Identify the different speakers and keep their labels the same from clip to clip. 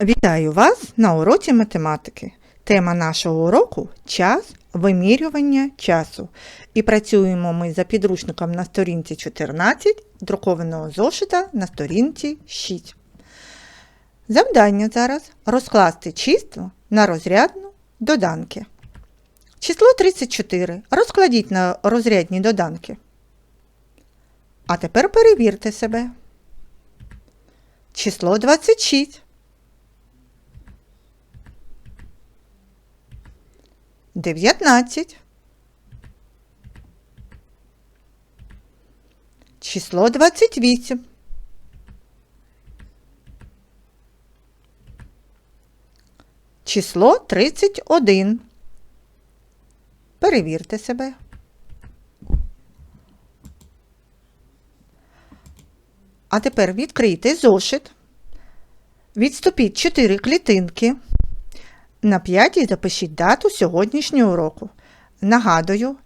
Speaker 1: Вітаю вас на уроці математики. Тема нашого уроку час вимірювання часу. І працюємо ми за підручником на сторінці 14 друкованого зошита на сторінці 6. Завдання зараз розкласти число на розрядну доданки. Число 34 розкладіть на розрядні доданки. А тепер перевірте себе. Число 26. Дев'ятнадцять. Число двадцять вісім. Число тридцять один. Перевірте себе. А тепер відкрийте зошит. Відступіть 4 клітинки. На п'ятій запишіть дату сьогоднішнього уроку. Нагадую,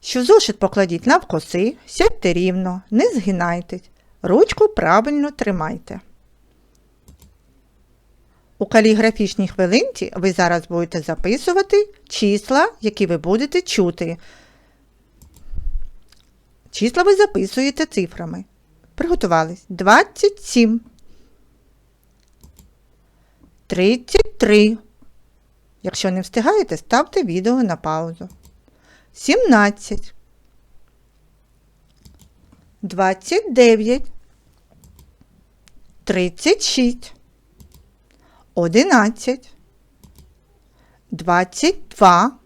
Speaker 1: що зошит покладіть навкоси, сядьте рівно, не згинайтесь, ручку правильно тримайте. У каліграфічній хвилинці ви зараз будете записувати числа, які ви будете чути. Числа ви записуєте цифрами. Приготувались. 27. 33. Якщо не встигаєте, ставте відео на паузу. 17. 29. 36. 11. 22.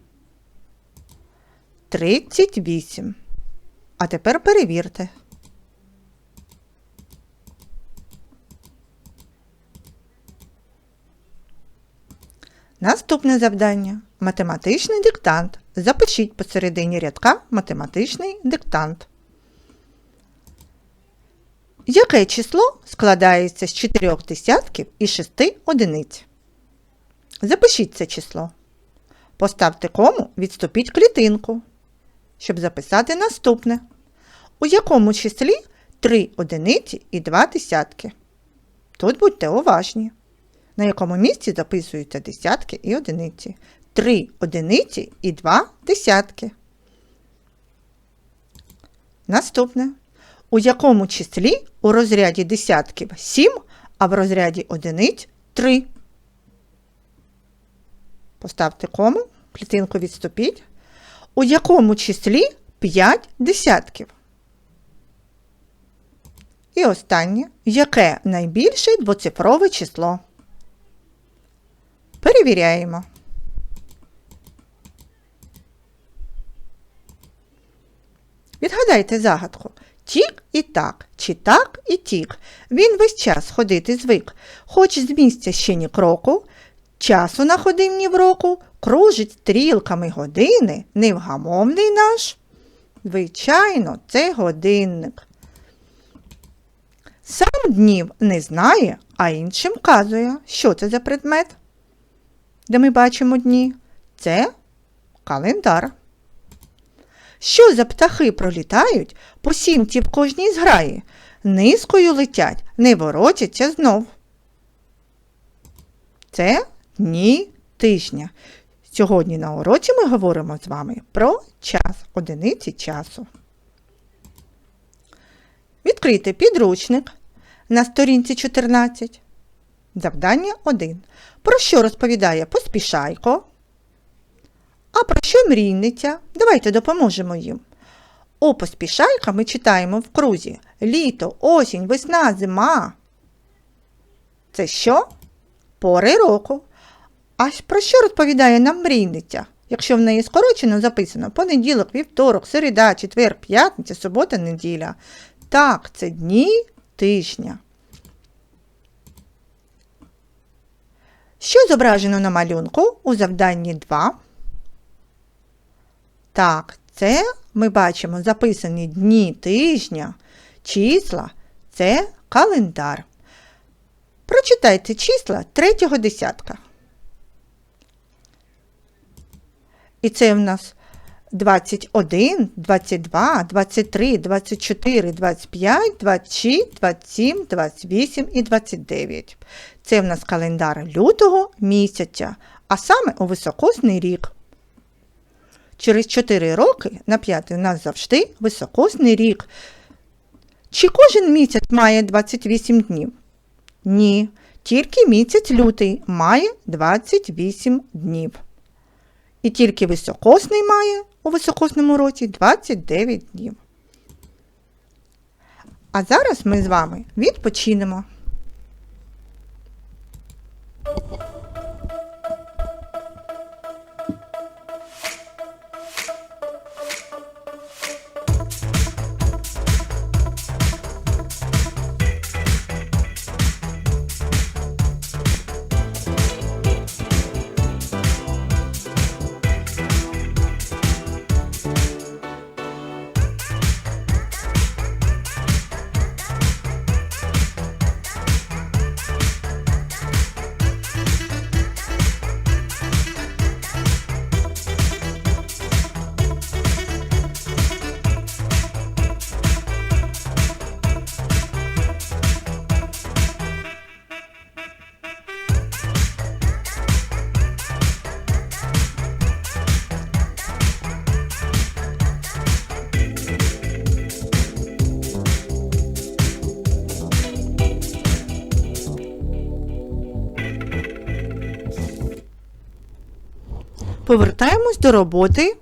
Speaker 1: 38. А тепер перевірте. Наступне завдання математичний диктант. Запишіть посередині рядка математичний диктант. Яке число складається з 4 десятків і 6 одиниць? Запишіть це число. Поставте кому, відступіть клітинку, щоб записати наступне. У якому числі 3 одиниці і 2 десятки. Тут будьте уважні. На якому місці записуються десятки і одиниці. Три одиниці і два десятки. Наступне. У якому числі у розряді десятків 7, а в розряді одиниць 3. Поставте кому, клітинку відступіть. У якому числі 5 десятків. І останнє. Яке найбільше двоцифрове число? Перевіряємо. Відгадайте загадку. Тік і так, чи так і тік. Він весь час ходити звик. Хоч з місця ще ні кроку, часу на ходивні в року, кружить стрілками години, невгамовний наш. Звичайно, це годинник. Сам днів не знає, а іншим казує, що це за предмет де ми бачимо дні, це календар. Що за птахи пролітають по сімці в кожній зграї, низкою летять, не воротяться знов. Це дні тижня. Сьогодні на уроці ми говоримо з вами про час, одиниці часу. Відкрийте підручник на сторінці 14. Завдання 1. Про що розповідає поспішайко? А про що мрійниця? Давайте допоможемо їм. У поспішайка ми читаємо в крузі літо, осінь, весна, зима. Це що? Пори року. А про що розповідає нам мрійниця? Якщо в неї скорочено записано понеділок, вівторок, середа, четвер, п'ятниця, субота, неділя. Так, це дні тижня. Що зображено на малюнку у завданні 2? Так, це ми бачимо записані дні тижня, числа це календар. Прочитайте числа третього десятка. І це в нас 21, 22, 23, 24, 25, 26, 27, 28 і 29. Це в нас календар лютого місяця, а саме у високосний рік. Через 4 роки на 5 у нас завжди високосний рік. Чи кожен місяць має 28 днів? Ні. Тільки місяць лютий має 28 днів. І тільки високосний має у високосному році 29 днів. А зараз ми з вами відпочинемо. Повертаємось до роботи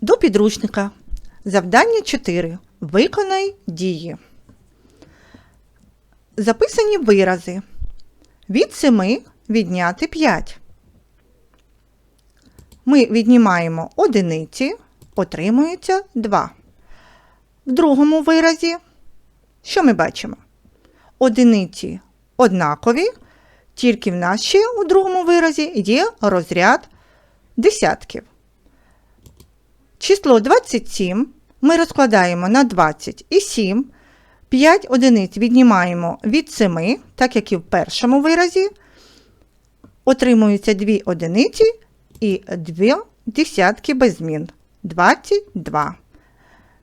Speaker 1: до підручника. Завдання 4. Виконай дії. Записані вирази. Від 7 відняти 5. Ми віднімаємо одиниці, отримується 2. В другому виразі, що ми бачимо? Одиниці однакові, тільки в нас ще у другому виразі є розряд десятків. Число 27 ми розкладаємо на 20 і 7. 5 одиниць віднімаємо від 7, так як і в першому виразі. Отримуються 2 одиниці і 2 десятки без змін. 22.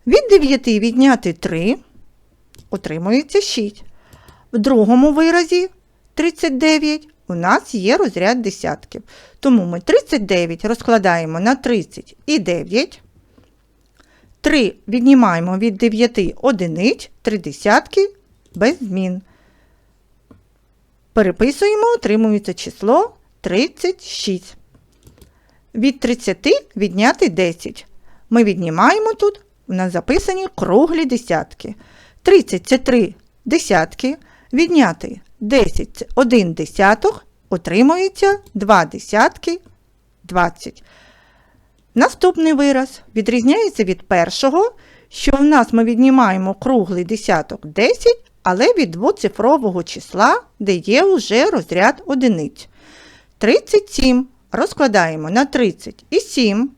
Speaker 1: Від 9 відняти 3 отримується 6. В другому виразі 39 у нас є розряд десятків. Тому ми 39 розкладаємо на 30 і 9. 3 віднімаємо від 9 одиниць, 3 десятки без змін. Переписуємо, отримується число 36. Від 30 відняти 10. Ми віднімаємо тут, у нас записані круглі десятки. 30 це 3 десятки. Відняти 10 це 1 десяток, отримується 2 десятки 20. Наступний вираз відрізняється від першого, що в нас ми віднімаємо круглий десяток 10, але від двоцифрового числа, де є вже розряд одиниць. 37 розкладаємо на 30 і 7.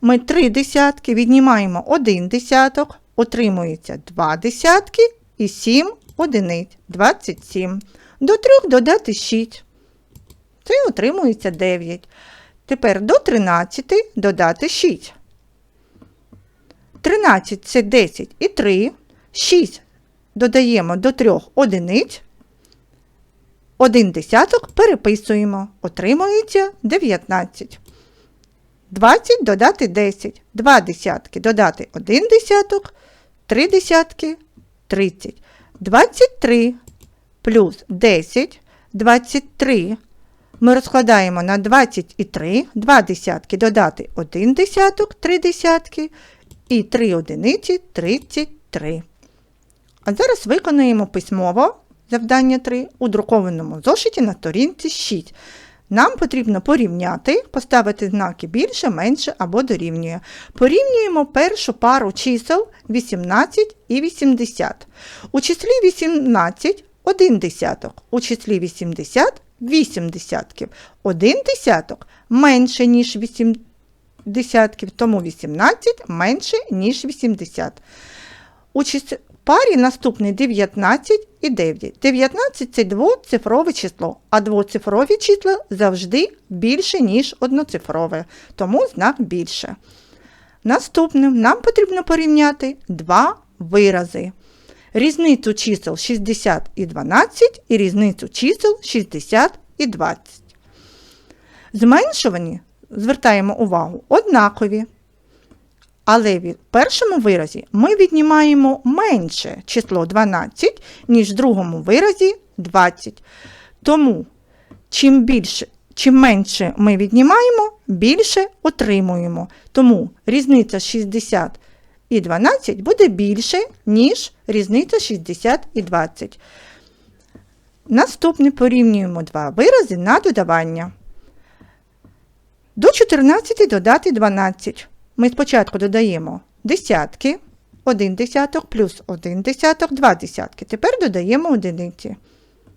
Speaker 1: Ми 3 десятки віднімаємо 1 десяток, отримується 2 десятки і 7 одиниць 27. До 3 додати 6. Це отримується 9. Тепер до 13 додати 6. 13 це 10 і 3. 6 додаємо до 3 одиниць. 1 десяток переписуємо. Отримується 19. 20 додати 10. 2 десятки додати 1 десяток. 3 десятки 30. 23 плюс 10, 23. Ми розкладаємо на 20 і 3, 2 десятки додати 1 десяток, 3 десятки і 3 одиниці 33. А зараз виконуємо письмово завдання 3 у друкованому зошиті на сторінці 6. Нам потрібно порівняти, поставити знаки більше, менше або дорівнює. Порівнюємо першу пару чисел 18 і 80. У числі 18 1 десяток, у числі 80 8 десятків. 1 десяток менше, ніж 8 десятків, тому 18 менше, ніж 80. У числі парі наступний 19 і 9. 19 це двоцифрове число, а двоцифрові числа завжди більше, ніж одноцифрове, тому знак більше. Наступним нам потрібно порівняти два вирази. Різницю чисел 60 і 12 і різницю чисел 60 і 20. Зменшувані, звертаємо увагу, однакові. Але в першому виразі ми віднімаємо менше число 12, ніж в другому виразі 20. Тому чим більше, чим менше ми віднімаємо, більше отримуємо. Тому різниця 60 і 12 буде більше, ніж різниця 60 і 20. Наступне порівнюємо два вирази на додавання. До 14 додати 12. Ми спочатку додаємо десятки, 1 десяток плюс 1 десяток, 2 десятки. Тепер додаємо одиниці.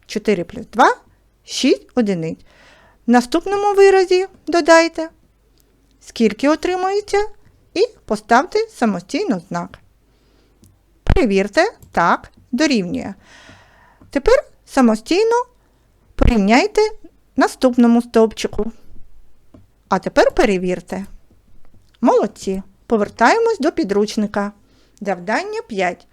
Speaker 1: 4 плюс 2 6 одиниць. В наступному виразі додайте, скільки отримується, і поставте самостійно знак. Перевірте, так, дорівнює. Тепер самостійно порівняйте наступному стовпчику. А тепер перевірте. Молодці. Повертаємось до підручника. Завдання 5.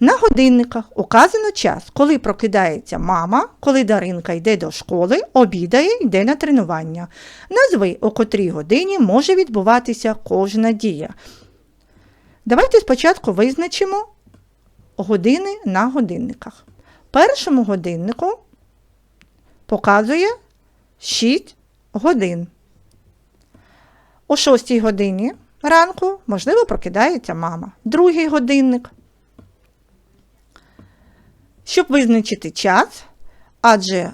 Speaker 1: На годинниках указано час, коли прокидається мама, коли Даринка йде до школи, обідає, йде на тренування. Назви, у котрій годині може відбуватися кожна дія. Давайте спочатку визначимо години на годинниках. Першому годиннику показує 6 годин. О 6 годині ранку, можливо, прокидається мама. Другий годинник. Щоб визначити час, адже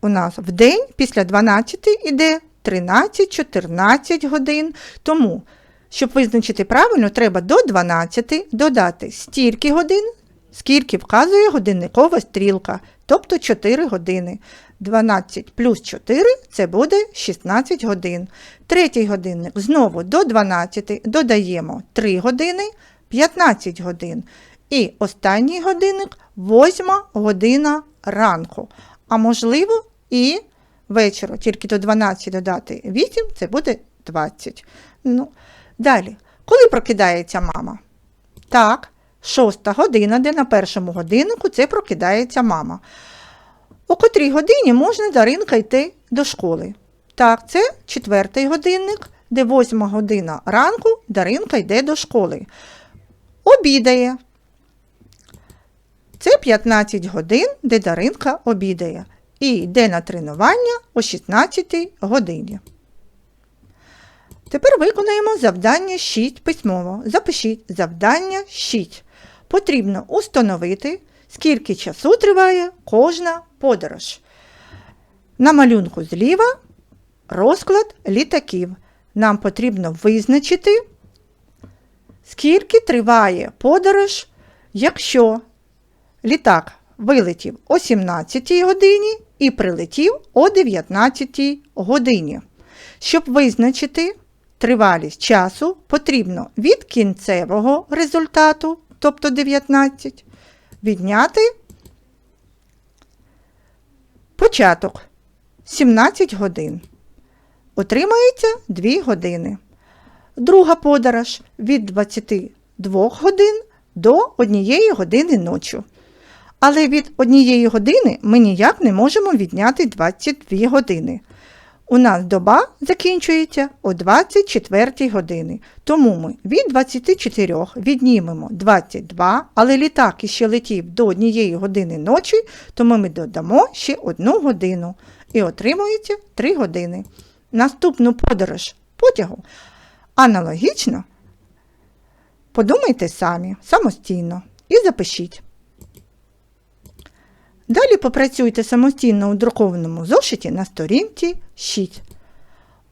Speaker 1: у нас в день після 12 іде 13-14 годин. Тому, щоб визначити правильно, треба до 12 додати стільки годин, скільки вказує годинникова стрілка, тобто 4 години. 12 плюс 4 це буде 16 годин. Третій годинник знову до 12 додаємо 3 години, 15 годин. І останній годинник 8 година ранку. А можливо, і вечора. Тільки до 12 додати 8 це буде 20. Ну, Далі, коли прокидається мама? Так, 6 година, де на першому годиннику це прокидається мама. О котрій годині можна Даринка йти до школи? Так, це четвертий годинник, де восьма година ранку Даринка йде до школи. Обідає. Це 15 годин, де Даринка обідає. І йде на тренування о 16 годині. Тепер виконаємо завдання 6 письмово. Запишіть завдання 6. Потрібно установити, скільки часу триває кожна подорож. На малюнку зліва розклад літаків. Нам потрібно визначити, скільки триває подорож, якщо літак вилетів о 17 годині і прилетів о 19 годині. Щоб визначити тривалість часу, потрібно від кінцевого результату, тобто 19, відняти початок 17 годин. Отримається 2 години. Друга подорож від 22 годин до 1 години ночі. Але від 1 години ми ніяк не можемо відняти 22 години. У нас доба закінчується о 24 години. Тому ми від 24 віднімемо 22, але літак іще летів до 1 години ночі, тому ми додамо ще 1 годину і отримується 3 години. Наступну подорож потягу аналогічно подумайте самі, самостійно і запишіть. Далі попрацюйте самостійно у друкованому зошиті на сторінці 6.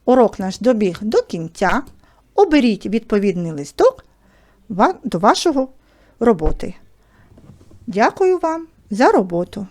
Speaker 1: Урок наш добіг до кінця. Оберіть відповідний листок до вашого роботи. Дякую вам за роботу!